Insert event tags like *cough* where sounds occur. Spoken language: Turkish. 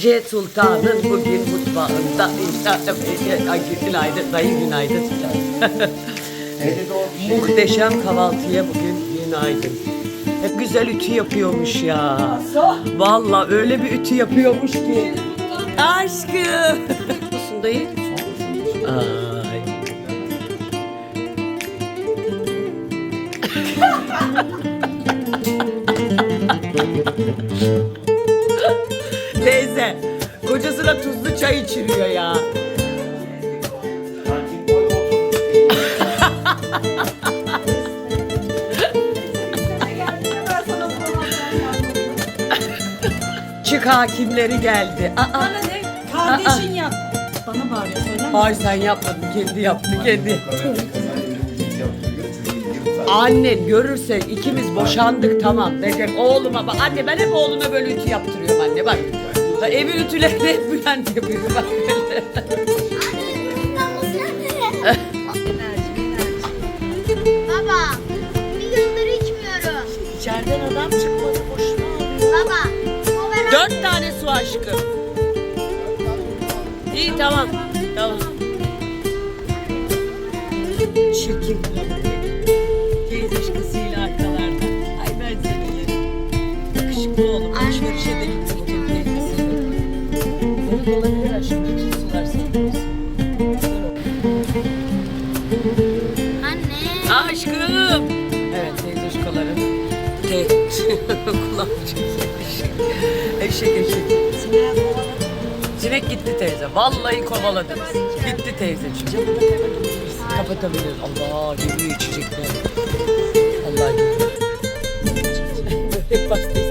C Sultan'ın bugün mutfağında Ay, günaydın, dayı günaydın. *laughs* Muhteşem kahvaltıya bugün günaydın. Hep güzel ütü yapıyormuş ya. Vallahi öyle bir ütü yapıyormuş ki. Aşkım. Olsun dayı. Ay. *laughs* Kocasına tuzlu çay içiriyor ya. *laughs* Çık hakimleri geldi. Aa, Bana ne? Kardeşin yap. Bana bağırıyor söyle. ay sen yapmadın, kendi yaptı, kendi. Annen görürse ikimiz boşandık tamam diyecek oğluma bak anne ben hep oğluma böyle ütü yaptırıyorum anne bak. Ha, Evi ütülerini hep *laughs* Bülent yapıyor bak böyle. Baba, bir gündür içmiyorum. İçeriden adam çıkmadı boşuna ağlıyor. Baba, o Dört tane su aşkım. İyi tamam. Tamam. Çirkin kılavuz. Teyze kızıyla arkalarda. Ay ben seni yerim. Yakışıklı oğlum. Olabilir aşkım. İçin sular senin. Anne. Aşkım. Evet teyzoşkaların. Te kulağım eşek. Eşek eşek. Sinek gitti teyze. Vallahi kovaladı. Gitti teyzeciğim. Kapatabiliriz. Allah geliyor içecekler. Allah geliyor. *laughs* Börek pastası